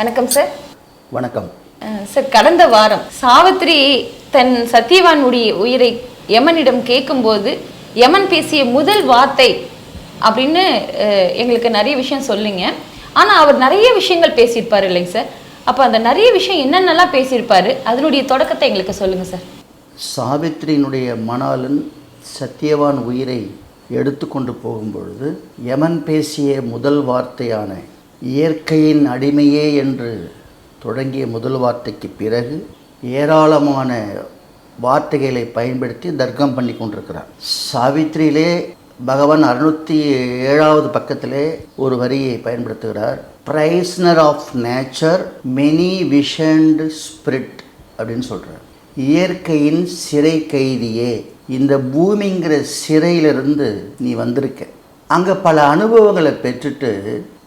வணக்கம் சார் வணக்கம். சார் கடந்த வாரம் சாவித்ரி தன் சத்தியவானுடைய உயிரை யமனிடம் கேட்கும்போது யமன் பேசிய முதல் வார்த்தை அப்படின்னு எங்களுக்கு நிறைய விஷயம் சொல்லுங்க. ஆனா அவர் நிறைய விஷயங்கள் பேசியிருப்பாரு இல்லைங்க சார் அப்போ அந்த நிறைய விஷயம் என்னென்னலாம் பேசியிருப்பாரு? அதனுடைய தொடக்கத்தை எங்களுக்கு சொல்லுங்க சார் சாவித்திரியினுடைய மணாளன் சத்தியவான் உயிரை எடுத்துக்கொண்டு போகும்பொழுது யமன் பேசிய முதல் வார்த்தையான இயற்கையின் அடிமையே என்று தொடங்கிய முதல் வார்த்தைக்கு பிறகு ஏராளமான வார்த்தைகளை பயன்படுத்தி தர்க்கம் பண்ணி கொண்டிருக்கிறார். சாவித்திரியிலே பகவான் அறுநூத்தி ஏழாவது பக்கத்திலே ஒரு வரியை பயன்படுத்துகிறார். Prisoner of nature many visioned spirit அப்படின்னு சொல்கிறார் இயற்கையின் சிறை கைதியே இந்த பூமிங்கிற சிறையிலிருந்து நீ வந்திருக்க. அங்கே பல அனுபவங்களை பெற்றுட்டு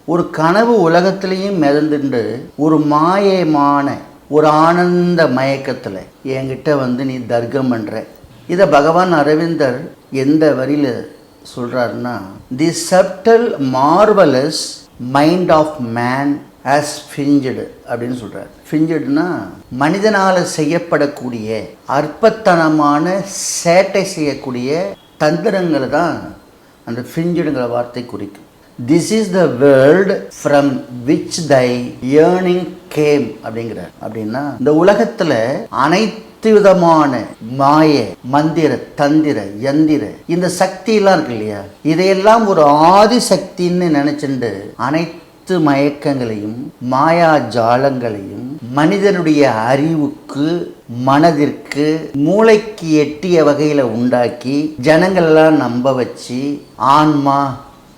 ஒரு கனவு உலகத்திலையும் மிதந்துண்டு ஒரு மாயமான ஒரு ஆனந்த மயக்கத்தில் என்கிட்ட வந்து நீ தர்க்கம் பண்ணுற இதை பகவான் அரவிந்தர் எந்த வரியில் சொல்கிறாருன்னா the subtle marvellous mind of man as finished அப்படின்னு சொல்கிறார் ஃபிஞ்சடுனா மனிதனால் செய்யப்படக்கூடிய அற்பத்தனமான சேட்டை செய்யக்கூடிய தந்திரங்களை தான் அந்த ஃபிஞ்சடுங்கிற வார்த்தை குறிக்கும். This is the world from which thy yearning came அப்படிங்கிறார். அப்படின்னா இந்த உலகத்தில் அனைத்து விதமான மாய மந்திர தந்திர யந்திர இந்த சக்தியெல்லாம் இருக்கு இல்லையா? இதையெல்லாம் ஒரு ஆதி சக்தின்னு நினைச்சுண்டு அனைத்து மயக்கங்களையும் மாயா ஜாலங்களையும் மனிதனுடைய அறிவுக்கு மனதிற்கு மூளைக்கு எட்டிய வகையில் உண்டாக்கி ஜனங்களெல்லாம் நம்ப வச்சு ஆன்மா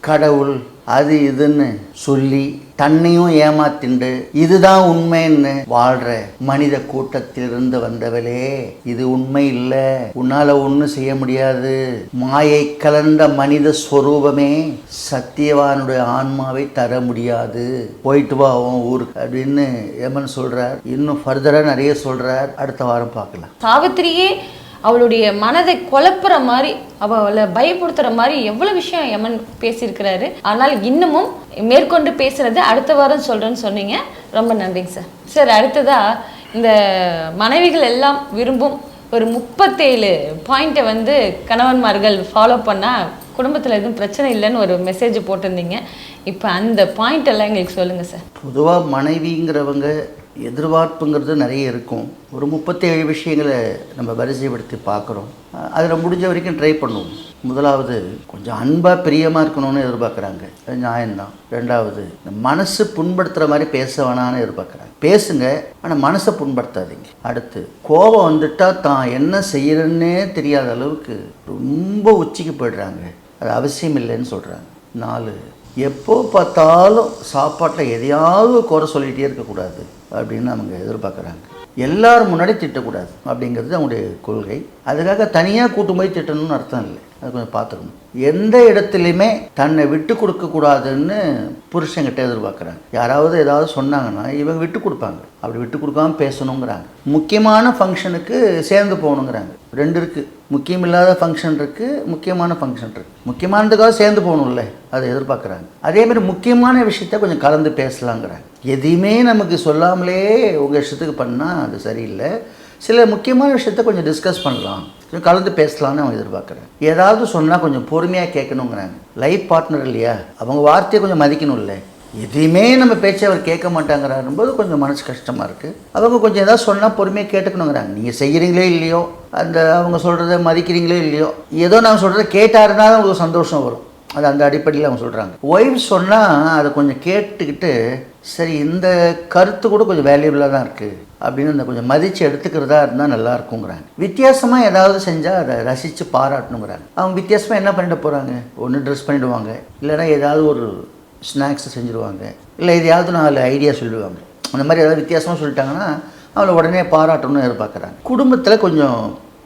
கடவுள் அது இதுன்னு சொல்லி தன்னையும் ஏமாத்திண்டு இதுதான் உண்மைன்னு வாழ்ற மனித கூட்டத்திலிருந்து வந்தவளே இது உண்மை இல்லை. உன்னால ஒன்றும் செய்ய முடியாது. மாயை கலந்த மனித ஸ்வரூபமே சத்தியவானுடைய ஆன்மாவை தர முடியாது. போயிட்டு வா உன் ஊருக்கு அப்படின்னு எமன் சொல்றார். இன்னும் ஃபர்தராக நிறைய சொல்றார். அடுத்த வாரம் பார்க்கலாம். சாவித்திரியே அவளுடைய மனதை குழப்புற மாதிரி அவளை பயப்படுத்துற மாதிரி எவ்வளவு விஷயம் யமன் பேசியிருக்கிறாரு. ஆனால் இன்னமும் மேற்கொண்டு பேசுறது அடுத்த வாரம் சொல்றேன்னு சொன்னீங்க. ரொம்ப நன்றிங்க சார். சார் அடுத்ததா இந்த மனைவிகள் எல்லாம் விரும்பும் ஒரு முப்பத்தேழு பாயிண்ட்டை வந்து கணவன்மார்கள் ஃபாலோ பண்ணால் குடும்பத்தில் எதுவும் பிரச்சனை இல்லைன்னு ஒரு மெசேஜ் போட்டிருந்தீங்க. இப்போ அந்த பாயிண்ட் எல்லாம் எங்களுக்கு சொல்லுங்கள் சார். பொதுவாக மனைவிங்கிறவங்க எதிர்பார்ப்புங்கிறது நிறைய இருக்கும். ஒரு முப்பத்தேழு விஷயங்களை நம்ம வரிசைப்படுத்தி பார்க்குறோம். அதில் முடிஞ்ச வரைக்கும் ட்ரை பண்ணுவோம். முதலாவது கொஞ்சம் அன்பாக பிரியமாக இருக்கணும்னு எதிர்பார்க்குறாங்க. அது நியாயம்தான். ரெண்டாவது மனசு புண்படுத்துகிற மாதிரி பேச வேணான்னு எதிர்பார்க்குறாங்க. பேசுங்க ஆனால் மனசை புண்படுத்தாதீங்க. அடுத்து கோபம் வந்துட்டால் தான் என்ன செய்யறன்னே தெரியாத அளவுக்கு ரொம்ப உச்சிக்கு போயிடுறாங்க. அது அவசியம் இல்லைன்னு சொல்கிறாங்க நாலு எப்போ பார்த்தாலும் சாப்பாட்டில் எதையாவது குறை சொல்லிகிட்டே இருக்கக்கூடாது. அப்படின்னு அவங்க எதிர்பார்க்குறாங்க. எல்லாரும் முன்னாடி திட்டக்கூடாது அப்படிங்கிறது அவங்களுடைய கொள்கை. அதுக்காக தனியாக கூட்டு போய் திட்டணும்னு அர்த்தம் இல்லை. அது கொஞ்சம் பார்த்துக்கணும். எந்த இடத்துலையுமே தன்னை விட்டு கொடுக்கக்கூடாதுன்னு புருஷங்கிட்ட எதிர்பார்க்குறாங்க. யாராவது ஏதாவது சொன்னாங்கன்னா இவங்க விட்டு கொடுப்பாங்க. அப்படி விட்டு கொடுக்காம பேசணுங்கிறாங்க. முக்கியமான ஃபங்க்ஷனுக்கு சேர்ந்து போகணுங்கிறாங்க. ரெண்டு இருக்குது முக்கியமில்லாத ஃபங்க்ஷன் இருக்குது முக்கியமான ஃபங்க்ஷன் இருக்குது முக்கியமானதுக்காக சேர்ந்து போகணும்ல. அதை எதிர்பார்க்குறாங்க. அதேமாதிரி முக்கியமான விஷயத்த கொஞ்சம் கலந்து பேசலாங்கிறாங்க. எதையுமே நமக்கு சொல்லாமலே உங்கள் இஷ்டத்துக்கு பண்ணால் அது சரியில்லை. சில முக்கியமான விஷயத்த கொஞ்சம் டிஸ்கஸ் பண்ணலாம். கொஞ்சம் கலந்து பேசலாம்னு அவங்க எதிர்பார்க்குறேன். ஏதாவது சொன்னால் கொஞ்சம் பொறுமையாக கேட்கணுங்கிறாங்க. லைஃப் பார்ட்னர் இல்லையா? அவங்க வார்த்தையை கொஞ்சம் மதிக்கணும் இல்லை எதையுமே நம்ம பேச்சை அவர் கேட்க மாட்டாங்கிறாரும்போது கொஞ்சம் மனசு கஷ்டமாக இருக்குது அவங்க கொஞ்சம் ஏதாவது சொன்னால் பொறுமையாக கேட்டுக்கணுங்கிறாங்க. நீங்கள் செய்கிறீங்களே இல்லையோ? அந்த அவங்க சொல்கிறத மதிக்கிறீங்களே இல்லையோ? ஏதோ நான் சொல்கிறத கேட்டாருன்னா தான் உங்களுக்கு சந்தோஷம் வரும். அது அந்த அடிப்படையில் அவங்க சொல்கிறாங்க ஒய்ஃப் சொன்னால் அதை கொஞ்சம் கேட்டுக்கிட்டு சரி இந்த கருத்து கூட கொஞ்சம் வேல்யூபிளாக தான் இருக்குது அப்படின்னு அந்த கொஞ்சம் மதித்து எடுத்துக்கிறதா இருந்தால் நல்லா இருக்குங்கிறாங்க. வித்தியாசமாக ஏதாவது செஞ்சால் அதை ரசித்து பாராட்டணுங்கிறாங்க. அவங்க வித்தியாசமாக என்ன பண்ணிட்டு போகிறாங்க ஒன்று ட்ரெஸ் பண்ணிடுவாங்க. இல்லைன்னா ஏதாவது ஒரு ஸ்நாக்ஸ் செஞ்சுருவாங்க. இல்லை எதையாவது நாலு ஐடியா சொல்லுவாங்க அந்த மாதிரி ஏதாவது வித்தியாசமாக சொல்லிட்டாங்கன்னா அவளை உடனே பாராட்டணும்னு எதிர்பார்க்குறாங்க. குடும்பத்தில் கொஞ்சம்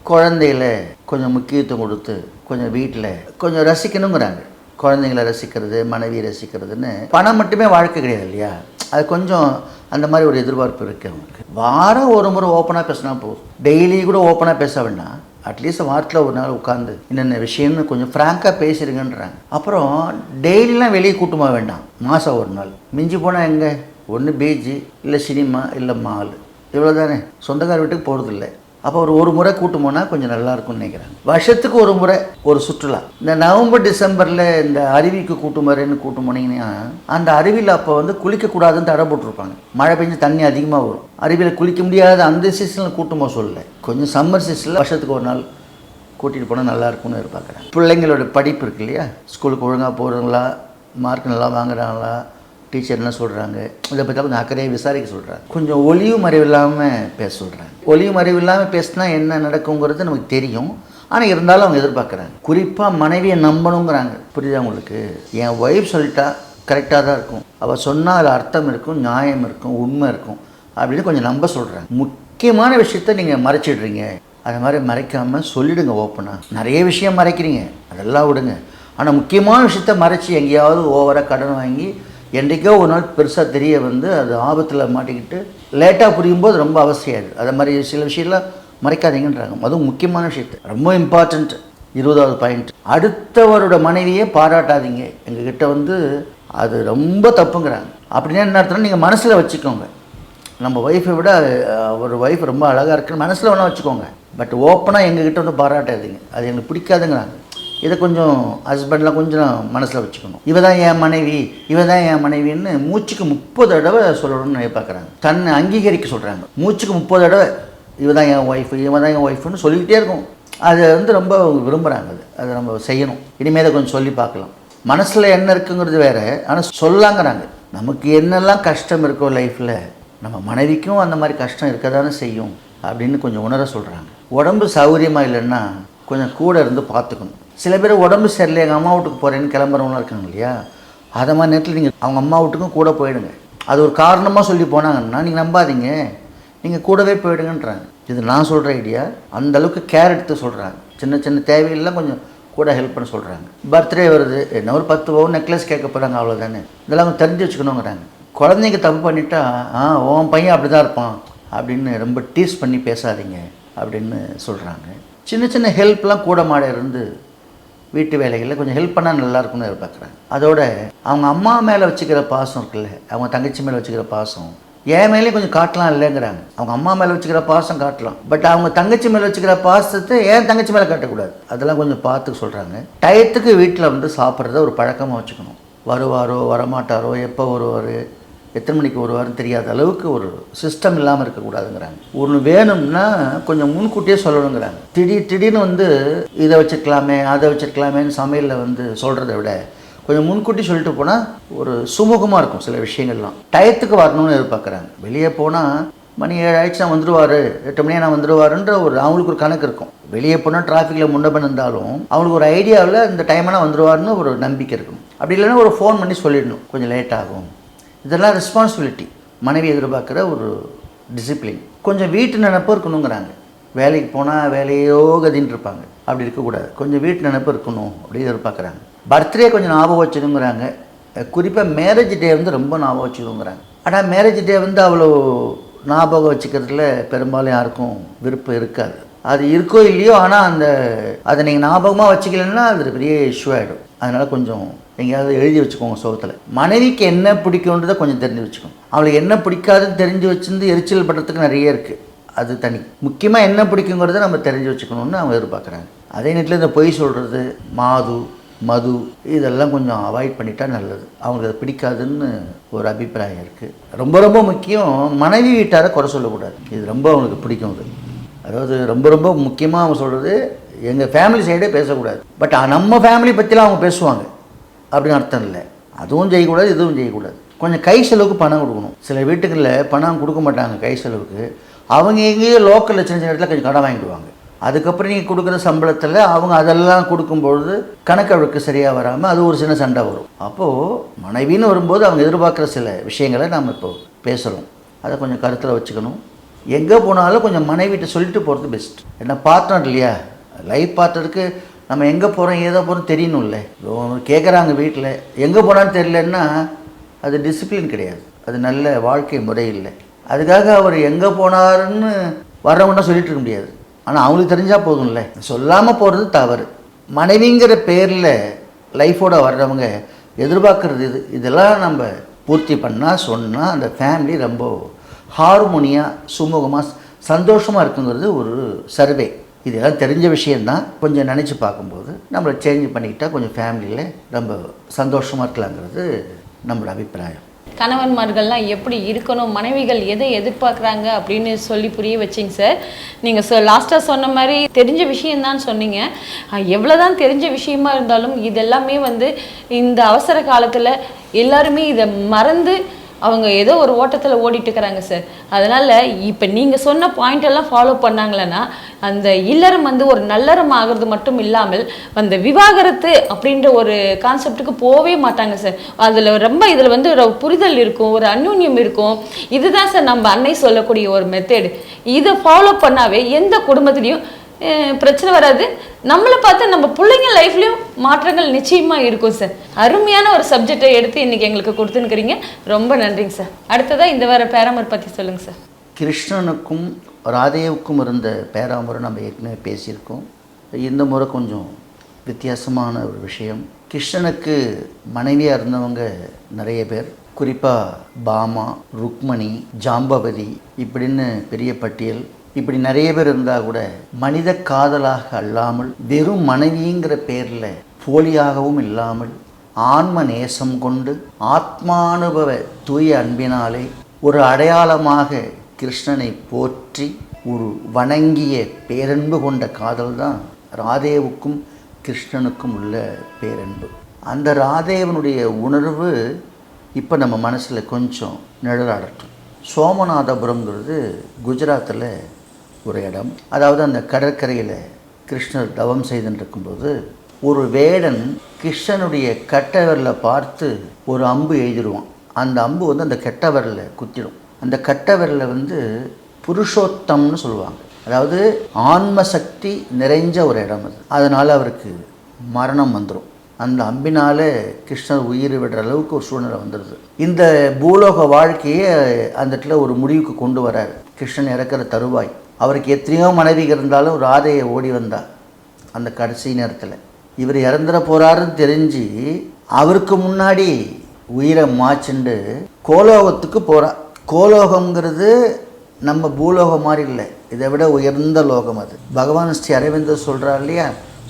குழந்தையில கொஞ்சம் முக்கியத்துவம் கொடுத்து கொஞ்சம் வீட்டில் கொஞ்சம் ரசிக்கணுங்கிறாங்க. குழந்தைங்கள ரசிக்கிறது மனைவி ரசிக்கிறதுன்னு பணம் மட்டுமே வாழ்க்கை கிடையாது இல்லையா? அது கொஞ்சம் அந்த மாதிரி ஒரு எதிர்பார்ப்பு இருக்குது அவங்களுக்கு. வாரம் ஒரு முறை ஓப்பனாக பேசினா போதும். டெய்லி கூட ஓப்பனாக பேச வேண்டாம். அட்லீஸ்ட் வாரத்தில் ஒரு நாள் உட்காந்து என்னென்ன விஷயம்னு கொஞ்சம் ஃப்ராங்காக பேசிடுங்கன்றாங்க அப்புறம் டெய்லிலாம் வெளியே கூட்டமாக வேண்டாம். மாதம் ஒரு நாள். மிஞ்சி போனால் எங்கே? ஒன்று பீச்சு இல்லை சினிமா இல்லை மால் இவ்வளோ தானே சொந்தக்கார வீட்டுக்கு போகிறதில்ல அப்போ ஒரு ஒரு முறை கூட்டு போனால் கொஞ்சம் நல்லா இருக்கும்னு நினைக்கிறேன் வருஷத்துக்கு ஒரு முறை ஒரு சுற்றுலா. இந்த நவம்பர் டிசம்பரில் இந்த அருவிக்கு கூட்டு முறைன்னு கூட்டு போனீங்கன்னா அந்த அருவியில் அப்போ வந்து குளிக்கக்கூடாதுன்னு தடை போட்டிருப்பாங்க. மழை பெஞ்சு தண்ணி அதிகமாக வரும். அருவியில் குளிக்க முடியாத அந்த சீசனில் கூட்டும் போக சொல்லலை. கொஞ்சம் சம்மர் சீசனில் வருஷத்துக்கு ஒரு நாள் கூட்டிகிட்டு போனால் நல்லாயிருக்கும்னு எதிர்பார்க்குறேன் பிள்ளைங்களோட படிப்பு இருக்கு இல்லையா? ஸ்கூலுக்கு ஒழுங்காக போகிறாங்களா மார்க் நல்லா வாங்குறாங்களா? டீச்சர்லாம் சொல்கிறாங்க இதை பற்றி கொஞ்சம் அக்கறையை விசாரிக்க சொல்கிறாங்க கொஞ்சம் ஒளிவு மறைவு இல்லாமல் பேச சொல்கிறாங்க ஒளிவு மறைவு இல்லாமல் பேசினா என்ன நடக்குங்கிறது நமக்கு தெரியும். ஆனால் இருந்தாலும் அவங்க எதிர்பார்க்குறாங்க. குறிப்பாக மனைவியை நம்பணுங்கிறாங்க. புரியுதா உங்களுக்கு? என் ஒய்ஃப் சொல்லிட்டா கரெக்டாக தான் இருக்கும். அவள் சொன்னால் அதில் அர்த்தம் இருக்கும் நியாயம் இருக்கும் உண்மை இருக்கும் அப்படின்னு கொஞ்சம் நம்ப சொல்கிறாங்க முக்கியமான விஷயத்த நீங்கள் மறைச்சிடுறீங்க. அது மாதிரி மறைக்காமல் சொல்லிடுங்க ஓப்பனாக நிறைய விஷயம் மறைக்கிறீங்க. அதெல்லாம் விடுங்க. ஆனால் முக்கியமான விஷயத்த மறைச்சி எங்கேயாவது ஓவராக கடன் வாங்கி என்றைக்கோ ஒரு நாள் பெருசாக தெரிய வந்து அது ஆபத்தில் மாட்டிக்கிட்டு லேட்டாக புரியும் போது ரொம்ப அவசியம். அது அது மாதிரி சில விஷயம்லாம் மறைக்காதீங்கன்றாங்க. அதுவும் முக்கியமான விஷயத்த. ரொம்ப இம்பார்ட்டண்ட் இருபதாவது பாயிண்ட் அடுத்தவரோட மனைவியே பாராட்டாதீங்க. எங்ககிட்ட வந்து அது ரொம்ப தப்புங்கிறாங்க. அப்படின்னா என்ன அர்த்தம்னா நீங்கள் மனசில் வச்சுக்கோங்க. நம்ம ஒய்ஃபை விட ஒரு ஒய்ஃப் ரொம்ப அழகாக இருக்குன்னு மனசில் வேணால் வச்சுக்கோங்க. பட் ஓப்பனாக எங்ககிட்ட வந்து பாராட்டாதீங்க. அது எங்களுக்கு பிடிக்காதுங்கிறாங்க. இதை கொஞ்சம் ஹஸ்பண்ட்லாம் கொஞ்சம் மனசில் வச்சுக்கணும். இவ தான் என் மனைவி இவ தான் என் மனைவின்னு மூச்சுக்கு முப்பது தடவை சொல்லணும்னு பார்க்குறாங்க தன்னை அங்கீகரிக்க சொல்கிறாங்க மூச்சுக்கு முப்பது தடவை இவ தான் என் ஒய்ஃபு இவன் தான் என் ஒய்ஃப்னு சொல்லிக்கிட்டே இருக்கும். அது வந்து ரொம்ப விரும்புகிறாங்க அது. அதை நம்ம செய்யணும். இனிமேல் அதை கொஞ்சம் சொல்லி பார்க்கலாம். மனசில் என்ன இருக்குங்கிறது வேறு. ஆனால் சொல்லாங்கிறாங்க. நமக்கு என்னெல்லாம் கஷ்டம் இருக்கோ லைஃப்பில் நம்ம மனைவிக்கும் அந்த மாதிரி கஷ்டம் இருக்க தானே செய்யும் அப்படின்னு கொஞ்சம் உணர சொல்கிறாங்க உடம்பு சௌகரியமாக இல்லைன்னா கொஞ்சம் கூட இருந்து பார்த்துக்கணும். சில பேர் உடம்பு சரியில்லை எங்கள் அம்மா வீட்டுக்கு போகிறேன்னு கிளம்புறவங்களாம் இருக்காங்க இல்லையா? அதை மாதிரி நேரத்தில் நீங்கள் அவங்க அம்மா வீட்டுக்கும் கூட போயிடுங்க. அது ஒரு காரணமாக சொல்லி போனாங்கன்னா நீங்கள் நம்பாதீங்க. நீங்கள் கூடவே போயிடுங்கன்றாங்க. இது நான் சொல்கிற ஐடியா. அந்த அளவுக்கு கேர் எடுத்து சொல்கிறாங்க சின்ன சின்ன தேவையெல்லாம் கொஞ்சம் கூட ஹெல்ப் பண்ண சொல்கிறாங்க பர்த்டே வருது என்ன ஒரு பத்து பவுன் நெக்லஸ் கேட்க போகிறாங்க அவ்வளோதானே இதெல்லாம் அவங்க தெரிஞ்சு வச்சுக்கணுங்கிறாங்க. குழந்தைங்க தப்பு பண்ணிட்டா ஆ உன் பையன் அப்படி தான் இருப்பான் அப்படின்னு ரொம்ப டீஸ் பண்ணி பேசாதீங்க அப்படின்னு சொல்கிறாங்க சின்ன சின்ன ஹெல்ப்லாம் கூட மாட இருந்து வீட்டு வேலைகளில் கொஞ்சம் ஹெல்ப் பண்ணால் நல்லா இருக்கும்னு எதிர்பார்க்குறாங்க. அதோட அவங்க அம்மா மேலே வச்சுக்கிற பாசம் இருக்குல்ல அவங்க தங்கச்சி மேலே வச்சுக்கிற பாசம் என் மேலேயும் கொஞ்சம் காட்டலாம் இல்லைங்கிறாங்க. அவங்க அம்மா மேலே வச்சுக்கிற பாசம் காட்டலாம். பட் அவங்க தங்கச்சி மேலே வச்சுக்கிற பாசத்தை ஏன் தங்கச்சி மேலே காட்டக்கூடாது. அதெல்லாம் கொஞ்சம் பார்த்து சொல்கிறாங்க டயத்துக்கு வீட்டில் வந்து சாப்பிட்றத ஒரு பழக்கமாக வச்சுக்கணும். வருவாரோ வரமாட்டாரோ எப்போ வருவார் எத்தனை மணிக்கு வருவாருன்னு தெரியாத அளவுக்கு ஒரு சிஸ்டம் இல்லாமல் இருக்கக்கூடாதுங்கிறாங்க. ஒன்று வேணும்னா கொஞ்சம் முன்கூட்டியே சொல்லணுங்கிறாங்க. திடீர் திடீர்னு வந்து இதை வச்சுருக்கலாமே அதை வச்சுருக்கலாமேன்னு சமையலில் வந்து சொல்கிறத விட கொஞ்சம் முன்கூட்டி சொல்லிட்டு போனால் ஒரு சுமூகமாக இருக்கும் சில விஷயங்கள்லாம். டயத்துக்கு வரணும்னு எதிர்பார்க்குறாங்க. வெளியே போனால் மணி ஏழு ஆயிடுச்சு நான் வந்துடுவார் எட்டு மணியாக நான் வந்துடுவாருன்ற ஒரு அவங்களுக்கு ஒரு கணக்கு இருக்கும். வெளியே போனால் டிராஃபிக்கில் முன்னபன் இருந்தாலும் அவங்களுக்கு ஒரு ஐடியாவில் இந்த டைமெல்லாம் வந்துடுவார்னு ஒரு நம்பிக்கை இருக்கும். அப்படி இல்லைன்னா ஒரு ஃபோன் பண்ணி சொல்லிடணும். கொஞ்சம் லேட் ஆகும். இதெல்லாம் ரெஸ்பான்சிபிலிட்டி மனைவி எதிர்பார்க்குற ஒரு டிசிப்ளின் கொஞ்சம் வீட்டு நினப்பு இருக்கணுங்கிறாங்க. வேலைக்கு போனால் வேலையோ கதின்னு இருப்பாங்க. அப்படி இருக்கக்கூடாது. கொஞ்சம் வீட்டு நினப்பு இருக்கணும் அப்படி எதிர்பார்க்குறாங்க. பர்த்டே கொஞ்சம் ஞாபகம் வச்சுக்கணுங்கிறாங்க. குறிப்பாக மேரேஜ் டே வந்து ரொம்ப ஞாபகம் வச்சுக்கணுங்கிறாங்க. ஆனால் மேரேஜ் டே வந்து அவ்வளோ ஞாபகம் வச்சுக்கிறதுல பெரும்பாலும் யாருக்கும் விருப்பம் இருக்காது. அது இருக்கோ இல்லையோ ஆனால் அந்த அதை நீங்கள் ஞாபகமாக வச்சுக்கலன்னா அது பெரிய இஷ்யூ ஆகிடும் அதனால் கொஞ்சம் எங்கேயாவது எழுதி வச்சுக்கோங்க சோகத்தில். மனைவிக்கு என்ன பிடிக்குன்றதை கொஞ்சம் தெரிஞ்சு வச்சுக்கோங்க அவளுக்கு என்ன பிடிக்காதுன்னு தெரிஞ்சு வச்சுருந்து எரிச்சல் படுறதுக்கு நிறைய இருக்குது அது தனி. முக்கியமாக என்ன பிடிக்குங்கிறத நம்ம தெரிஞ்சு வச்சுக்கணும்னு அவங்க எதிர்பார்க்குறாங்க. அதே நேரத்தில் இந்த பொய் சொல்கிறது மாது மது இதெல்லாம் கொஞ்சம் அவாய்ட் பண்ணிட்டா நல்லது. அவங்களுக்கு அது பிடிக்காதுன்னு ஒரு அபிப்பிராயம் இருக்குது ரொம்ப ரொம்ப முக்கியம் மனைவி வீட்டாரை குறை சொல்லக்கூடாது. இது ரொம்ப அவங்களுக்கு பிடிக்கும் அது. அதாவது ரொம்ப ரொம்ப முக்கியமாக அவங்க சொல்கிறது எங்கள் ஃபேமிலி சைடே பேசக்கூடாது. பட் நம்ம ஃபேமிலி பற்றிலாம் அவங்க பேசுவாங்க. அப்படின்னு அர்த்தம் இல்லை. அதுவும் செய்யக்கூடாது இதுவும் செய்யக்கூடாது. கொஞ்சம் கை செலவுக்கு பணம் கொடுக்கணும். சில வீட்டுகளில் பணம் கொடுக்க மாட்டாங்க கை செலவுக்கு. அவங்க எங்கேயோ லோக்கலில் சின்ன சின்ன இடத்துல கொஞ்சம் கடன் வாங்கிடுவாங்க. அதுக்கப்புறம் நீங்கள் கொடுக்குற சம்பளத்தில் அவங்க அதெல்லாம் கொடுக்கும்பொழுது கணக்கு வழக்கு சரியாக வராமல் அது ஒரு சின்ன சண்டை வரும். அப்போது மனைவின்னு வரும்போது அவங்க எதிர்பார்க்குற சில விஷயங்களை நாம் இப்போ பேசுகிறோம் அதை கொஞ்சம் கருத்தில் வச்சுக்கணும். எங்கே போனாலும் கொஞ்சம் மனைவிட்ட சொல்லிட்டு போகிறது பெஸ்ட் என்ன பார்ட்னர் இல்லையா? லைஃப் பார்ட்னருக்கு நம்ம எங்கே போகிறோம் ஏதோ போகிறோம் தெரியணும்ல. கேட்குறாங்க வீட்டில் எங்கே போனான்னு தெரியலன்னா அது டிசிப்ளின் கிடையாது. அது நல்ல வாழ்க்கை முறை இல்லை. அதுக்காக அவர் எங்கே போனாருன்னு வர்றவங்கன்னா சொல்லிட்டு இருக்க முடியாது. ஆனால் அவங்களுக்கு தெரிஞ்சால் போதும்ல. சொல்லாமல் போகிறது தவறு. மனைவிங்கிற பேரில் லைஃபோட வர்றவங்க எதிர்பார்க்குறது இது. இதெல்லாம் நம்ம பூர்த்தி பண்ணால் சொன்னால் அந்த ஃபேமிலி ரொம்ப ஹார்மோனியாக சுமூகமாக சந்தோஷமாக இருக்குங்கிறது ஒரு சர்வே இதெல்லாம் தெரிஞ்ச விஷயந்தான் கொஞ்சம் நினச்சி பார்க்கும்போது நம்மளை சேஞ்ச் பண்ணிக்கிட்டால் கொஞ்சம் ஃபேமிலியில் ரொம்ப சந்தோஷமாக இருக்கலாங்கிறது நம்மளோட அபிப்பிராயம். கணவன்மார்கள்லாம் எப்படி இருக்கணும் மனைவிகள் எதை எதிர்பார்க்குறாங்க அப்படின்னு சொல்லி புரிய வச்சிங்க சார். நீங்கள் சொ லாஸ்ட்டாக சொன்ன மாதிரி தெரிஞ்ச விஷயம்தான் சொன்னீங்க. எவ்வளோதான் தெரிஞ்ச விஷயமா இருந்தாலும் இதெல்லாமே வந்து இந்த அவசர காலத்தில் எல்லாருமே இதை மறந்து அவங்க ஏதோ ஒரு ஓட்டத்தில் ஓடிட்டுக்கிறாங்க சார் அதனால் இப்போ நீங்கள் சொன்ன பாயிண்ட் எல்லாம் ஃபாலோ பண்ணாங்களேன்னா அந்த இல்லறம் வந்து ஒரு நல்லறம் ஆகிறது மட்டும் இல்லாமல் அந்த விவாகரத்து அப்படின்ற ஒரு கான்செப்டுக்கு போகவே மாட்டாங்க சார் அதில் ரொம்ப இதில் வந்து ஒரு புரிதல் இருக்கும் ஒரு அந்யூன்யம் இருக்கும். இதுதான் சார் நம்ம அன்னை சொல்லக்கூடிய ஒரு மெத்தேடு இதை ஃபாலோ பண்ணாவே எந்த குடும்பத்துலேயும் பிரச்சனை வராது. நம்மளை பார்த்து நம்ம பிள்ளைங்க லைஃப்லையும் மாற்றங்கள் நிச்சயமாக இருக்கும் சார் அருமையான ஒரு சப்ஜெக்டை எடுத்து இன்னைக்கு எங்களுக்கு கொடுத்துன்னுக்கிறீங்க. ரொம்ப நன்றிங்க சார் அடுத்ததாக இந்த வார பேராமர் பற்றி சொல்லுங்கள் சார் கிருஷ்ணனுக்கும் ராதேவுக்கும் இருந்த பேராமரை நம்ம ஏற்கனவே பேசியிருக்கோம். இந்த முறை கொஞ்சம் வித்தியாசமான ஒரு விஷயம். கிருஷ்ணனுக்கு மனைவியாக இருந்தவங்க நிறைய பேர். குறிப்பாக பாமா ருக்மணி ஜாம்பவதி இப்படின்னு பெரிய பட்டியல். இப்படி நிறைய பேர் இருந்தால் கூட மனித காதலாக அல்லாமல் வெறும் மனைவிங்கிற பேரில் போலியாகவும் இல்லாமல் ஆன்ம நேசம் கொண்டு ஆத்மானுபவ தூய அன்பினாலே ஒரு அடையாளமாக கிருஷ்ணனை போற்றி ஒரு வணங்கிய பேரன்பு கொண்ட காதல் தான் ராதேவுக்கும் கிருஷ்ணனுக்கும் உள்ள பேரன்பு. அந்த ராதேவனுடைய உணர்வு இப்போ நம்ம மனசில் கொஞ்சம் நிழலாடட்டும். சோமநாதபுரம்ங்கிறது குஜராத்தில் ஒரு இடம். அதாவது அந்த கடற்கரையில் கிருஷ்ணர் தவம் செய்துட்டு இருக்கும்போது ஒரு வேடன் கிருஷ்ணனுடைய கட்டவரில் பார்த்து ஒரு அம்பு எழுதிடுவான். அந்த அம்பு வந்து அந்த கெட்டவரில் குத்திடும். அந்த கட்டவரில் வந்து புருஷோத்தம்னு சொல்லுவாங்க. அதாவது ஆன்ம சக்தி நிறைஞ்ச ஒரு இடம் அது. அதனால் அவருக்கு மரணம் வந்துடும் அந்த அம்பினால் கிருஷ்ணர் உயிர் விடுற அளவுக்கு ஒரு சூழ்நிலை வந்துடுது இந்த பூலோக வாழ்க்கையை அந்த இடத்துல ஒரு முடிவுக்கு கொண்டு வராரு. கிருஷ்ணன் இறக்கிற தருவாய். அவருக்கு எத்தனையோ மனைவிகள் இருந்தாலும் ராதையை ஓடி வந்தா அந்த கடைசி நேரத்தில். இவர் இறந்துட போகிறாருன்னு தெரிஞ்சு அவருக்கு முன்னாடி உயிரை மாச்சுண்டு கோலோகத்துக்கு போறா. கோலோகம்ங்கிறது நம்ம பூலோகம் மாதிரி இல்லை. இதை விட உயர்ந்த லோகம் அது. பகவான் ஸ்ரீ அரவிந்தர் சொல்கிறார் இல்லையா?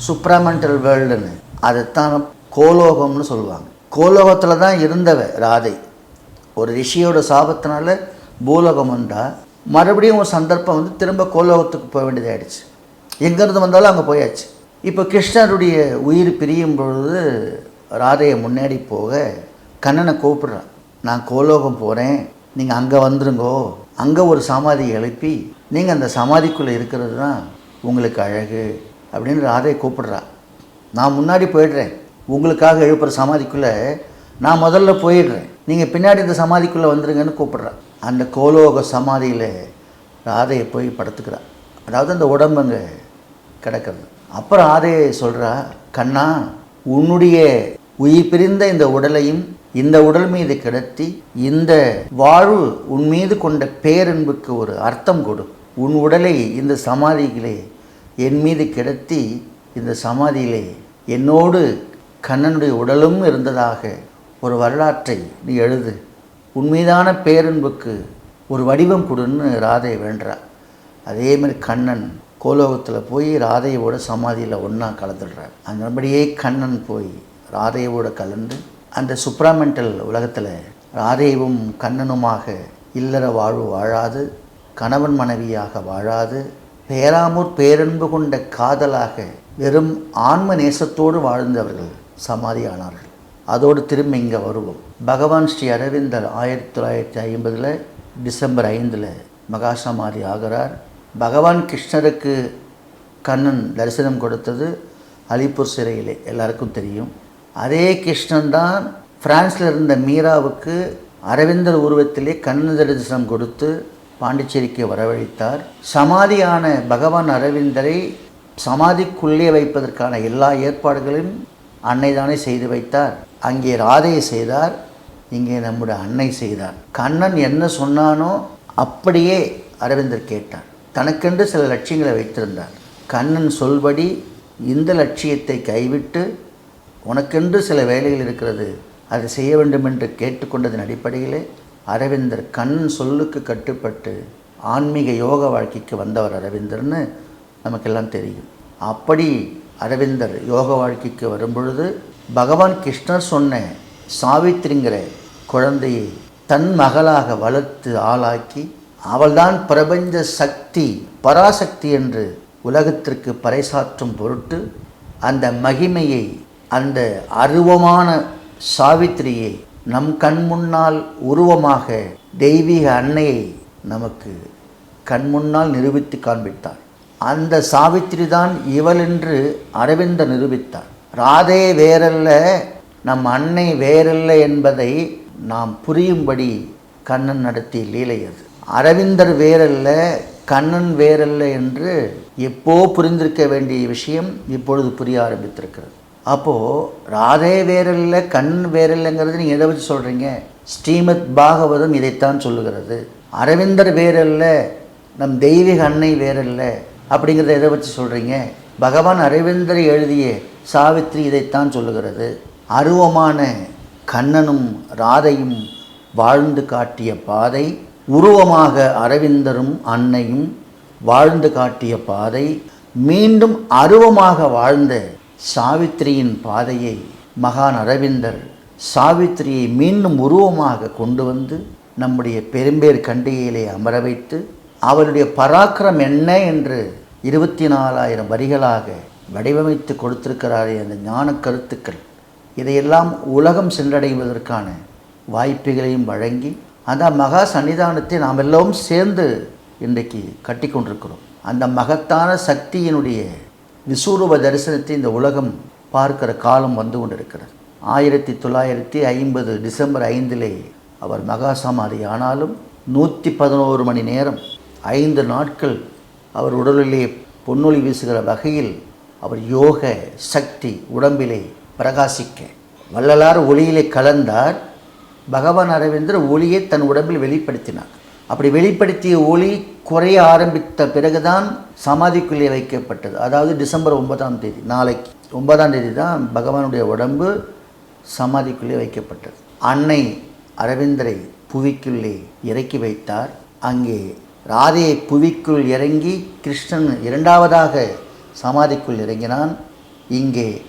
சுப்ராமெண்டல் வேர்ல்டுன்னு அதைத்தான் கோலோகம்னு சொல்லுவாங்க. கோலோகத்தில் தான் இருந்தவ ராதை. ஒரு ரிஷியோட சாபத்தினால பூலோகம் வந்தால் மறுபடியும் ஒரு சந்தர்ப்பம் வந்து திரும்ப கோலோகத்துக்கு போக வேண்டியதாயிடுச்சு. எங்கேருந்து வந்தாலும் அங்கே போயாச்சு. இப்போ கிருஷ்ணருடைய உயிர் பிரியும் பொழுது ராதையை முன்னாடி போக கண்ணனை கூப்பிடுறான். நான் கோலோகம் போகிறேன் நீங்கள் அங்கே வந்துருங்கோ. அங்கே ஒரு சமாதி எழுப்பி நீங்கள் அந்த சமாதிக்குள்ளே இருக்கிறது தான் உங்களுக்கு அழகு அப்படின்னு ராதையை கூப்பிடுறா நான் முன்னாடி போயிடுறேன். உங்களுக்காக எழுப்புகிற சமாதிக்குள்ளே நான் முதல்ல போயிடுறேன். நீங்கள் பின்னாடி இந்த சமாதிக்குள்ளே வந்துருங்கன்னு கூப்பிட்றா. அந்த கோலோக சமாதியில் ராதையை போய் படுத்துக்கிறா. அதாவது அந்த உடம்புங்க கிடக்கிறது. அப்புறம் ராதையை சொல்கிறா கண்ணா உன்னுடைய உயிர் பிரிந்த இந்த உடலையும் இந்த உடல் மீது கிடத்தி இந்த வாழ்வு உன் மீது கொண்ட பேரன்புக்கு ஒரு அர்த்தம் கொடு. உன் உடலை இந்த சமாதியிலே என் மீது கிடத்தி இந்த சமாதியிலே என்னோடு கண்ணனுடைய உடலும் இருந்ததாக ஒரு வரலாற்றை நீ எழுது. உண்மைதான பேரன்புக்கு ஒரு வடிவம் கொடுன்னு ராதை வேண்டுறா அதேமாரி கண்ணன் கோலோகத்தில் போய் ராதையோட சமாதியில் ஒன்றா கலந்துடுறார். அந்தபடியே கண்ணன் போய் ராதையோட கலந்து அந்த சுப்ராமெண்டல் உலகத்தில் ராதையும் கண்ணனுமாக இல்லற வாழ்வு வாழாது கணவன் மனைவியாக வாழாது பேராமூர் பேரன்பு கொண்ட காதலாக வெறும் ஆன்ம நேசத்தோடு வாழ்ந்தவர்கள் சமாதி ஆனார்கள் அதோடு திரும்ப இங்கே வருவோம். பகவான் ஸ்ரீ அரவிந்தர் ஆயிரத்தி தொள்ளாயிரத்தி ஐம்பதில் டிசம்பர் ஐந்தில் மகாசமாதி ஆகிறார். பகவான் கிருஷ்ணருக்கு கண்ணன் தரிசனம் கொடுத்தது அலிப்பூர் சிறையிலே எல்லாருக்கும் தெரியும். அதே கிருஷ்ணன் தான் பிரான்ஸில் இருந்த மீராவுக்கு அரவிந்தர் உருவத்திலே கண்ணன் தரிசனம் கொடுத்து பாண்டிச்சேரிக்கு வரவழைத்தார். சமாதியான பகவான் அரவிந்தரை சமாதிக்குள்ளே வைப்பதற்கான எல்லா ஏற்பாடுகளையும் அன்னை தானே செய்து வைத்தார். அங்கே ராதையை செய்தார். இங்கே நம்முடைய அன்னை செய்தார். கண்ணன் என்ன சொன்னானோ அப்படியே அரவிந்தர் கேட்டார். தனக்கென்று சில லட்சியங்களை வைத்திருந்தார். கண்ணன் சொல்படி இந்த லட்சியத்தை கைவிட்டு உனக்கென்று சில வேலைகள் இருக்கிறது அதை செய்ய வேண்டும் என்று கேட்டுக்கொண்டதன் அடிப்படையிலே அரவிந்தர் கண் சொல்லுக்கு கட்டுப்பட்டு ஆன்மீக யோக வாழ்க்கைக்கு வந்தவர் அரவிந்தர்னு நமக்கெல்லாம் தெரியும். அப்படி அரவிந்தர் யோக வாழ்க்கைக்கு வரும்பொழுது பகவான் கிருஷ்ணர் சொன்ன சாவித்திரிங்கிற குழந்தையை தன் மகளாக வளர்த்து ஆளாக்கி அவள்தான் பிரபஞ்ச சக்தி பராசக்தி என்று உலகத்திற்கு பறைசாற்றும் பொருட்டு அந்த மகிமையை அந்த அருவமான சாவித்திரியை நம் கண் முன்னால் உருவமாக தெய்வீக அன்னையை நமக்கு கண் முன்னால் நிரூபித்து காண்பித்தாள் அந்த சாவித்திரி தான் இவள் என்று அரவிந்தர் நிரூபித்தார். ராதே வேறல்ல நம் அன்னை வேறல்ல என்பதை நாம் புரியும்படி கண்ணன் நடத்திய லீலை அது. அரவிந்தர் வேறல்ல கண்ணன் வேறல்ல என்று எப்போ புரிந்திருக்க வேண்டிய விஷயம் இப்பொழுது புரிய ஆரம்பித்திருக்கிறது. அப்போது ராதே வேறல்ல கண் வேறல்லைங்கிறது நீங்கள் எதை வச்சு சொல்கிறீங்க ஸ்ரீமத் பாகவதம் இதைத்தான் சொல்லுகிறது. அரவிந்தர் வேறல்ல நம் தெய்வீக அன்னை வேறல்ல அப்படிங்கிறத எதை வச்சு சொல்கிறீங்க பகவான் அரவிந்தர் எழுதிய சாவித்ரி இதைத்தான் சொல்லுகிறது. அருவமான கண்ணனும் ராதையும் வாழ்ந்து காட்டிய பாதை உருவமாக அரவிந்தரும் அன்னையும் வாழ்ந்து காட்டிய பாதை மீண்டும் அருவமாக வாழ்ந்த சாவித்திரியின் பாதையை மகான் அரவிந்தர் சாவித்திரியை மீண்டும் உருவமாக கொண்டு வந்து நம்முடைய பெரும்பேர் கண்டிகையிலே அமர வைத்து அவருடைய பராக்கிரம் என்ன என்று இருபத்தி நாலாயிரம் வரிகளாக வடிவமைத்து கொடுத்திருக்கிறாரே அந்த ஞான கருத்துக்கள். இதையெல்லாம் உலகம் சென்றடைவதற்கான வாய்ப்புகளையும் வழங்கி அந்த மகா சன்னிதானத்தை நாம் எல்லோரும் சேர்ந்து இன்றைக்கு கட்டி கொண்டிருக்கிறோம். அந்த மகத்தான சக்தியினுடைய விஸ்வரூப தரிசனத்தை இந்த உலகம் பார்க்கிற காலம் வந்து கொண்டிருக்கிறது. ஆயிரத்தி தொள்ளாயிரத்தி ஐம்பது டிசம்பர் ஐந்திலே அவர் மகா சமாதி ஆனாலும் நூற்றி பதினோரு மணி நேரம் ஐந்து நாட்கள் அவர் உடலிலே பொன்னொழி வீசுகிற வகையில் அவர் யோக சக்தி உடம்பிலே பிரகாசிக்க. வள்ளலார் ஒளியிலே கலந்தார். பகவான் அரவிந்தர் ஒளியை தன் உடம்பில் வெளிப்படுத்தினார். அப்படி வெளிப்படுத்திய ஒளி குறைய ஆரம்பித்த பிறகுதான் சமாதிக்குள்ளே வைக்கப்பட்டது. அதாவது டிசம்பர் ஒன்பதாம் தேதி நாளைக்கு. ஒன்பதாம் தேதி தான் பகவானுடைய உடம்பு சமாதிக்குள்ளே வைக்கப்பட்டது. அன்னை அரவிந்தரை புவிக்குள்ளே இறக்கி வைத்தார். அங்கே ராதையை புவிக்குள் இறங்கி கிருஷ்ணன் இரண்டாவதாக சமாதிக்குள் இறங்கினான். இங்கே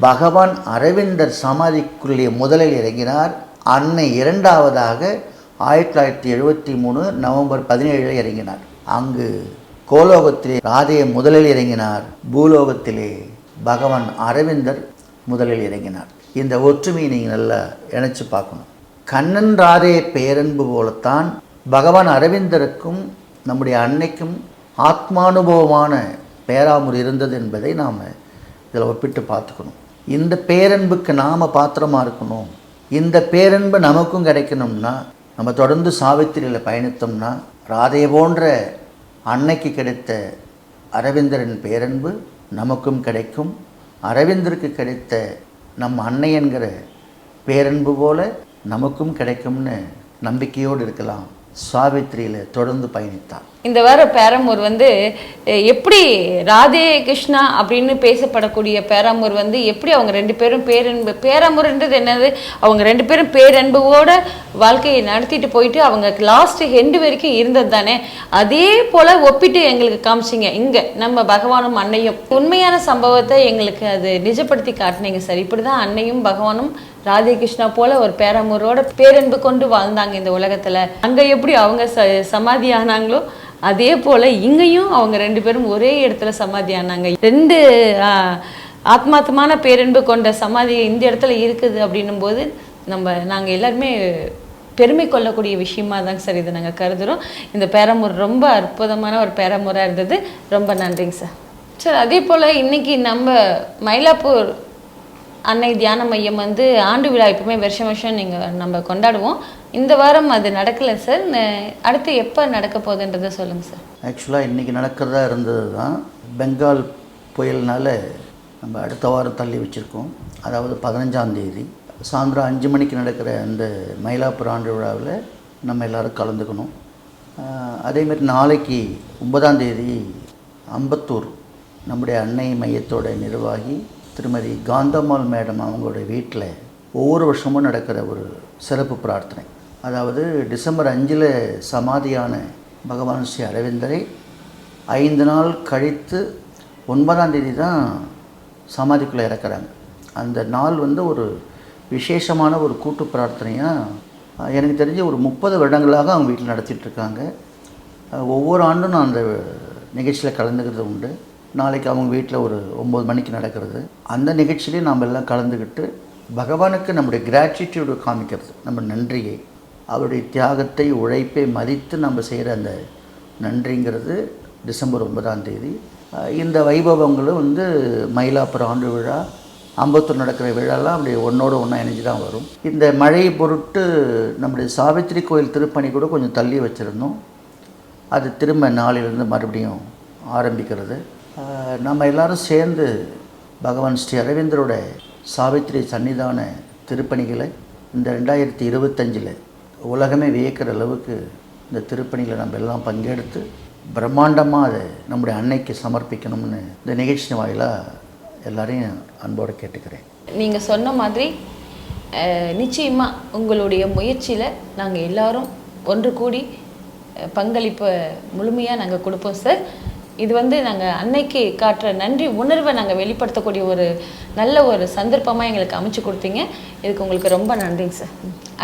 பகவான் அரவிந்தர் சமாதிக்குள்ளே முதலில் இறங்கினார். அன்னை இரண்டாவதாக ஆயிரத்தி தொள்ளாயிரத்தி எழுபத்தி மூணு நவம்பர் பதினேழில் இறங்கினார். அங்கு கோலோகத்திலே ராதையை முதலில் இறங்கினார். பூலோகத்திலே பகவான் அரவிந்தர் முதலில் இறங்கினார். இந்த ஒற்றுமையை நீங்கள் நல்லா இணைச்சு பார்க்கணும். கண்ணன் ராதே பேரன்பு போலத்தான் பகவான் அரவிந்தருக்கும் நம்முடைய அன்னைக்கும் ஆத்மானுபவமான பேராமுர் இருந்தது என்பதை நாம் இதில் ஒப்பிட்டு பார்த்துக்கணும். இந்த பேரன்புக்கு நாம் பாத்திரமாக இருக்கணும். இந்த பேரன்பு நமக்கும் கிடைக்கணும்னா நம்ம தொடர்ந்து சாவித்திரியில் பயணித்தோம்னா ராதையை போன்ற அன்னைக்கு கிடைத்த அரவிந்தரின் பேரன்பு நமக்கும் கிடைக்கும். அரவிந்தருக்கு கிடைத்த நம் அன்னை என்கிற பேரன்பு போல நமக்கும் கிடைக்கும்னு நம்பிக்கையோடு இருக்கலாம். சாவித்திரியில் தொடர்ந்து பயணித்தார். இந்த வார பேரமூர் வந்து எப்படி ராதே கிருஷ்ணா அப்படின்னு பேசப்படக்கூடிய பேராமூர் வந்து எப்படி அவங்க ரெண்டு பேரும் பேரன்பு பேராமூர்ன்றது என்னது? அவங்க ரெண்டு பேரும் பேரன்புவோட வாழ்க்கையை நடத்திட்டு போயிட்டு அவங்க லாஸ்ட் ஹெண்டு வரைக்கும் இருந்தது தானே அதே போல ஒப்பிட்டு எங்களுக்கு காமிச்சிங்க. இங்க நம்ம பகவானும் அன்னையும். உண்மையான சம்பவத்தை எங்களுக்கு அது நிஜப்படுத்தி காட்டினீங்க சார். இப்படிதான் அன்னையும் பகவானும் ராதே கிருஷ்ணா போல ஒரு பேரமூரோட பேரன்பு கொண்டு வாழ்ந்தாங்க இந்த உலகத்துல. அங்க எப்படி அவங்க ச சமாதி ஆனாங்களோ அதே போல இங்கேயும் அவங்க ரெண்டு பேரும் ஒரே இடத்துல சமாதி ஆனாங்க ரெண்டு ஆத்மாத்தமான பேரன்பு கொண்ட சமாதி இந்த இடத்துல இருக்குது அப்படின்னும் போது நம்ம நாங்கள் எல்லாருமே பெருமை கொள்ளக்கூடிய விஷயமா தாங்க சார் இதை நாங்கள் கருதுறோம். இந்த பேரமூர் ரொம்ப அற்புதமான ஒரு பேரமுறை இருந்தது. ரொம்ப நன்றிங்க சார். சார் அதே போல் இன்னைக்கு நம்ம மயிலாப்பூர் அன்னை தியான மையம் வந்து ஆண்டு விழா எப்பவுமே வருஷம் வருஷம் நீங்கள் நம்ம கொண்டாடுவோம். இந்த வாரம் அது நடக்கலை சார். அடுத்து எப்போ நடக்க போகுதுன்றதை சொல்லுங்கள் சார். ஆக்சுவலாக இன்றைக்கி நடக்கிறதா இருந்தது தான் பெங்கால் புயல்னால நம்ம அடுத்த வாரம் தள்ளி வச்சுருக்கோம். அதாவது பதினஞ்சாம் தேதி. சாயந்தரம் அஞ்சு மணிக்கு நடக்கிற அந்த மயிலாப்பூர் ஆண்டு விழாவில் நம்ம எல்லோரும் கலந்துக்கணும். அதேமாரி நாளைக்கு ஒன்பதாம் தேதி அம்பத்தூர் நம்முடைய அன்னை மையத்தோட நிர்வாகி திருமதி காந்தம்மாள் மேடம் அவங்களுடைய வீட்டில் ஒவ்வொரு வருஷமும் நடக்கிற ஒரு சிறப்பு பிரார்த்தனை. அதாவது டிசம்பர் அஞ்சில் சமாதியான பகவான் ஸ்ரீ அரவிந்தரை ஐந்து நாள் கழித்து ஒன்பதாம் தேதி தான் சமாதிக்குள்ளே இறக்குறாங்க. அந்த நாள் வந்து ஒரு விசேஷமான ஒரு கூட்டு பிரார்த்தனையாக எனக்கு தெரிஞ்ச ஒரு முப்பது வருடங்களாக அவங்க வீட்டில் நடத்திட்டுருக்காங்க ஒவ்வொரு ஆண்டும் நான் அந்த நிகழ்ச்சியில் கலந்துக்கிறது உண்டு. நாளைக்கு அவங்க வீட்டில் ஒரு ஒம்பது மணிக்கு நடக்கிறது. அந்த நிகழ்ச்சியிலையும் நாம் எல்லாம் கலந்துக்கிட்டு பகவானுக்கு நம்முடைய கிராட்டிடியூடு காமிக்கிறது. நம்ம நன்றியை அவருடைய தியாகத்தை உழைப்பை மதித்து நம்ம செய்கிற அந்த நன்றிங்கிறது டிசம்பர் ஒன்பதாம் தேதி. இந்த வைபவங்களும் வந்து மயிலாப்புரம் ஆண்டு விழா அம்பத்தூர் நடக்கிற விழாலாம் அப்படி ஒன்றோட ஒன்றா இணைஞ்சு தான் வரும். இந்த மழையை பொருட்டு நம்முடைய சாவித்திரி கோயில் திருப்பணி கூட கொஞ்சம் தள்ளி வச்சுருந்தோம். அது திரும்ப நாளிலிருந்து மறுபடியும் ஆரம்பிக்கிறது. நம்ம எல்லாரும் சேர்ந்து பகவான் ஸ்ரீ அரவிந்தரோட சாவித்திரி சன்னிதான திருப்பணிகளை இந்த ரெண்டாயிரத்தி இருபத்தஞ்சில் உலகமே வியக்கிற அளவுக்கு இந்த திருப்பணிகளை நம்ம எல்லாம் பங்கெடுத்து பிரம்மாண்டமாக அதை நம்முடைய அன்னைக்கு சமர்ப்பிக்கணும்னு இந்த நிகழ்ச்சி வாயிலாக எல்லாரையும் அன்போடு கேட்டுக்கிறேன். நீங்கள் சொன்ன மாதிரி நிச்சயமாக உங்களுடைய முயற்சியில் நாங்கள் எல்லாரும் ஒன்று கூடி பங்களிப்பை முழுமையாக நாங்கள் கொடுப்போம் சார். இது வந்து நாங்கள் அன்னைக்கு காட்டுற நன்றி உணர்வை நாங்கள் வெளிப்படுத்தக்கூடிய ஒரு நல்ல ஒரு சந்தர்ப்பமாக எங்களுக்கு அமைச்சு கொடுத்தீங்க. இதுக்கு உங்களுக்கு ரொம்ப நன்றிங்க சார்.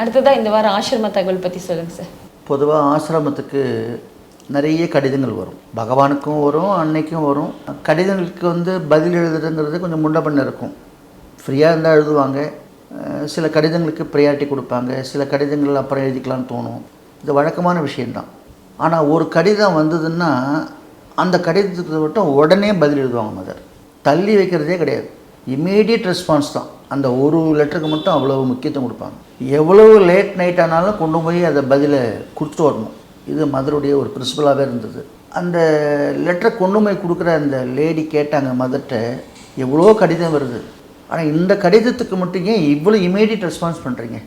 அடுத்ததாக இந்த வாரம் ஆசிரம தகவல் பற்றி சொல்லுங்கள் சார். பொதுவாக ஆசிரமத்துக்கு நிறைய கடிதங்கள் வரும். பகவானுக்கும் வரும் அன்னைக்கும் வரும். கடிதங்களுக்கு வந்து பதில் எழுதுறதுங்கிறது கொஞ்சம் முன்ன பண்ண இருக்கும். ஃப்ரீயாக இருந்தால் எழுதுவாங்க. சில கடிதங்களுக்கு ப்ரையாரிட்டி கொடுப்பாங்க. சில கடிதங்கள் அப்புறம் எழுதிக்கலாம்னு தோணும். இது வழக்கமான விஷயந்தான் ஆனால் ஒரு கடிதம் வந்ததுன்னா அந்த கடிதத்துக்கு மட்டும் உடனே பதில் எழுதுவாங்க மதர் தள்ளி வைக்கிறதே கிடையாது. இமீடியட் ரெஸ்பான்ஸ் தான். அந்த ஒரு லெட்டருக்கு மட்டும் அவ்வளோ முக்கியத்துவம் கொடுப்பாங்க. எவ்வளவு லேட் நைட் ஆனாலும் கொண்டு போய் அதை பதிலை கொடுத்துட்டு வரணும். இது மதருடைய ஒரு பிரின்சிபலாகவே இருந்தது. அந்த லெட்டரை கொண்டு போய் கொடுக்குற அந்த லேடி கேட்டாங்க மதர்கிட்ட எவ்வளோ கடிதம் வருது. ஆனால் இந்த கடிதத்துக்கு மட்டும் ஏன் இவ்வளோ இமீடியட் ரெஸ்பான்ஸ் பண்ணுறீங்க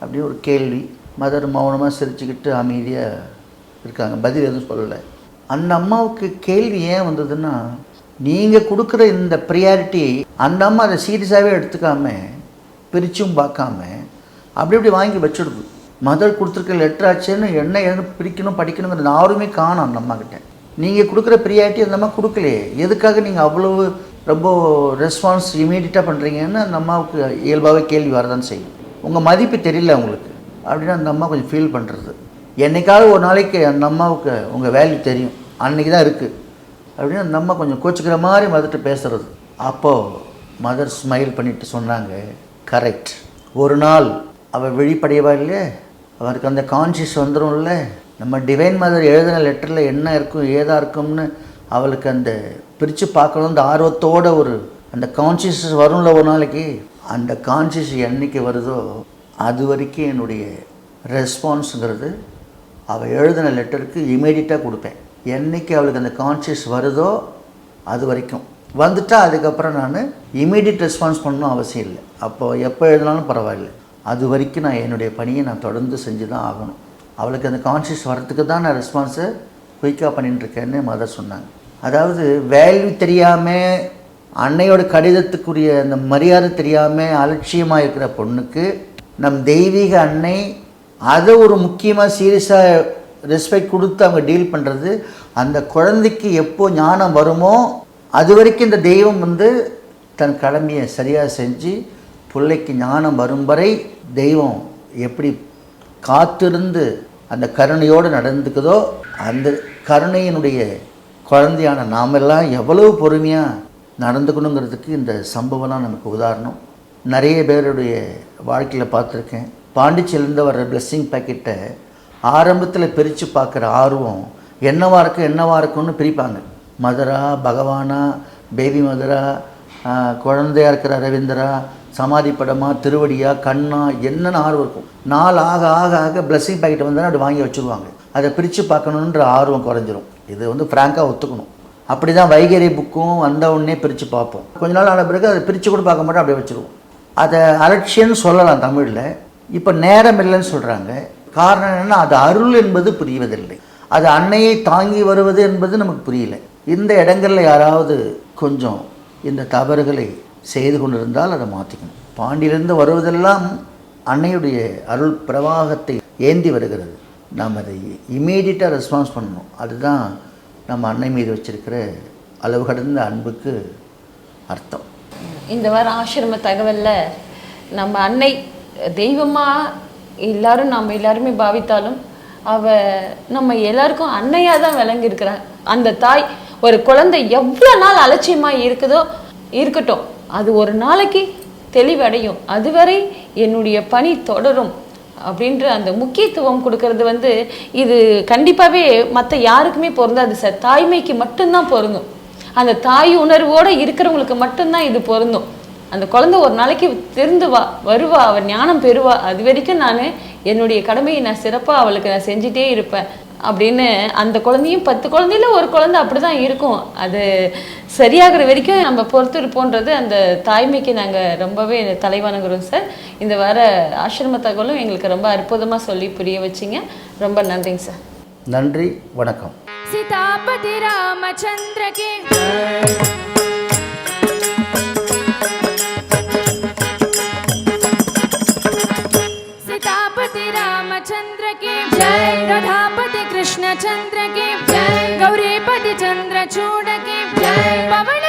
அப்படின்னு ஒரு கேள்வி. மதர் மௌனமாக சிரிச்சுக்கிட்டு அமைதியாக இருக்காங்க. பதில் எதுவும் சொல்லலை. அந்த அம்மாவுக்கு கேள்வி ஏன் வந்ததுன்னா நீங்கள் கொடுக்குற இந்த ப்ரியாரிட்டி அந்த அம்மா அதை சீரியஸாகவே எடுத்துக்காம பிரிச்சும் பார்க்காம அப்படி இப்படி வாங்கி வச்சுடுது. மதர் கொடுத்துருக்க லெட்டர் ஆச்சுன்னு என்ன ஏன்னு பிரிக்கணும் படிக்கணுங்கிற யாருமே காணும் அந்த அம்மா கிட்ட நீங்கள் கொடுக்குற ப்ரியாரிட்டி அந்த அம்மா கொடுக்கலையே. எதுக்காக நீங்கள் அவ்வளவு ரொம்ப ரெஸ்பான்ஸ் இமீடியட்டாக பண்ணுறீங்கன்னு அந்த அம்மாவுக்கு இயல்பாகவே கேள்வி வரதான் செய்யும். உங்கள் மதிப்பு தெரியல உங்களுக்கு. அப்படின்னு அந்த அம்மா கொஞ்சம் ஃபீல் பண்ணுறது என்னைக்காவது ஒரு நாளைக்கு அந்த அம்மாவுக்கு உங்கள் வேல்யூ தெரியும். அன்னைக்கு தான் இருக்குது அப்படின்னு அந்த அம்மா கொஞ்சம் கோச்சிக்கிற மாதிரி மதர்கிட்ட பேசுறது. அப்போது மதர் ஸ்மைல் பண்ணிட்டு சொன்னாங்க கரெக்ட் ஒரு நாள் அவள் விழிப்படையவா இல்லையே? அவருக்கு அந்த கான்ஷியஸ் வந்துடும்ல நம்ம டிவைன் மதர் எழுதின லெட்டரில் என்ன இருக்கும் ஏதா இருக்கும்னு அவளுக்கு அந்த பிரித்து பார்க்கணும் அந்த ஆர்வத்தோட ஒரு அந்த கான்ஷியஸ் வரும்ல ஒரு நாளைக்கு? அந்த கான்ஷியஸ் என்னைக்கு வருதோ அது வரைக்கும் என்னுடைய ரெஸ்பான்ஸுங்கிறது அவள் எழுதின லெட்டருக்கு இமீடியட்டாக கொடுப்பேன். என்னைக்கு அவளுக்கு அந்த கான்ஷியஸ் வருதோ அது வரைக்கும். வந்துட்டால் அதுக்கப்புறம் நான் இமீடியட் ரெஸ்பான்ஸ் பண்ணணும் அவசியம் இல்லை. அப்போ எப்போ எழுதினாலும் பரவாயில்ல. அது வரைக்கும் நான் என்னுடைய பணியை நான் தொடர்ந்து செஞ்சு தான் ஆகணும். அவளுக்கு அந்த கான்ஷியஸ் வரத்துக்கு தான் நான் ரெஸ்பான்ஸை குயிக்காக பண்ணிட்டுருக்கேன்னு மதர் சொன்னாங்க. அதாவது வேல்யூ தெரியாமல் அன்னையோட கடிதத்துக்குரிய அந்த மரியாதை தெரியாமல் அலட்சியமாக இருக்கிற பொண்ணுக்கு நம் தெய்வீக அன்னை அதை ஒரு முக்கியமாக சீரியஸாக ரெஸ்பெக்ட் கொடுத்து அவங்க டீல் பண்ணுறது அந்த குழந்தைக்கு எப்போ ஞானம் வருமோ அது வரைக்கும் இந்த தெய்வம் வந்து தன் கடமையை சரியாக செஞ்சு பிள்ளைக்கு ஞானம் வரும் வரை தெய்வம் எப்படி காத்திருந்து அந்த கருணையோடு நடந்துக்குதோ அந்த கருணையினுடைய குழந்தையான நாமெல்லாம் எவ்வளவு பொறுமையாக நடந்துக்கணுங்கிறதுக்கு இந்த சம்பவம்லாம் நமக்கு உதாரணம். நிறைய பேருடைய வாழ்க்கையில் பார்த்துருக்கேன். பாண்டிச்சேரியிலேருந்து வர்ற பிளெஸ்ஸிங் பேக்கெட்டை ஆரம்பத்தில் பிரித்து பார்க்குற ஆர்வம் என்னவாக இருக்கும் என்னவாக இருக்கும்னு பிரிப்பாங்க. மதுரா பகவானா பேபி மதுரா குழந்தையாக இருக்கிற ரவீந்திரா சமாதி படமா திருவடியா கண்ணா என்னென்ன ஆர்வம் இருக்கும் நாள் ஆக ஆக ஆக பிளெஸ்ஸிங் பேக்கெட் வந்தால் அப்படி வாங்கி வச்சுருவாங்க. அதை பிரித்து பார்க்கணுன்ற ஆர்வம் குறைஞ்சிரும். இது வந்து ஃப்ராங்காக ஒத்துக்கணும். அப்படி தான் வைகரி புக்கும் வந்த உடனே பிரித்து பார்ப்போம். கொஞ்ச நாள் ஆன பிறகு அதை பிரித்து கூட பார்க்க மாட்டோம் அப்படியே வச்சுருவோம். அதை அலட்சியம்னு சொல்லலாம் தமிழில். இப்போ நேரம் இல்லைன்னு சொல்கிறாங்க காரணம் என்னென்னா அது அருள் என்பது புரிவதில்லை. அது அன்னையை தாங்கி வருவது என்பது நமக்கு புரியல. இந்த இடங்களில் யாராவது கொஞ்சம் இந்த தவறுகளை செய்து கொண்டிருந்தால் அதை மாற்றிக்கணும் பாண்டியிலிருந்து வருவதெல்லாம் அன்னையுடைய அருள் பிரவாகத்தை ஏந்தி வருகிறது. நாம் அதை இமீடியட்டாக ரெஸ்பான்ஸ் பண்ணணும். அதுதான் நம்ம அன்னை மீது வச்சிருக்கிற அளவு கடந்த அன்புக்கு அர்த்தம். இந்த வாரம் ஆசிரம தகவல்ல நம்ம அன்னை தெய்வமா எல்லாரும் நம்ம எல்லாருமே பாவித்தாலும் அவ நம்ம எல்லாருக்கும் அன்னையா தான் விளங்கி அந்த தாய் ஒரு குழந்தை எவ்வளோ நாள் அலட்சியமா இருக்குதோ இருக்கட்டும். அது ஒரு நாளைக்கு தெளிவடையும். அதுவரை என்னுடைய பணி தொடரும் அப்படின்ற அந்த முக்கியத்துவம் கொடுக்கறது வந்து இது கண்டிப்பாகவே மற்ற யாருக்குமே பொருந்தாது சார். தாய்மைக்கு மட்டும்தான் பொருந்தும். அந்த தாய் உணர்வோடு இருக்கிறவங்களுக்கு மட்டும்தான் இது பொருந்தும். அந்த குழந்தை ஒரு நாளைக்கு திருந்து வா வருவா அவள் ஞானம் பெறுவா. அது வரைக்கும் நான் என்னுடைய கடமையை நான் சிறப்பாக அவளுக்கு நான் செஞ்சிட்டே இருப்பேன் அப்படின்னு அந்த குழந்தையும் பத்து குழந்தையில ஒரு குழந்தை அப்படி தான் இருக்கும். அது சரியாகிற வரைக்கும் நம்ம பொறுத்து இருப்போன்றது அந்த தாய்மைக்கு நாங்கள் ரொம்பவே தலைவணங்குறோம் சார். இந்த வார ஆசிரம தகவலும் எங்களுக்கு ரொம்ப அற்புதமாக சொல்லி புரிய வச்சிங்க. ரொம்ப நன்றிங்க சார். நன்றி வணக்கம். சீதாபதி ராமச்சந்திரகே. रामचंद्र की जय राधापति कृष्ण चंद्र की जय गौरीपति चंद्र चूड़ की जय पवन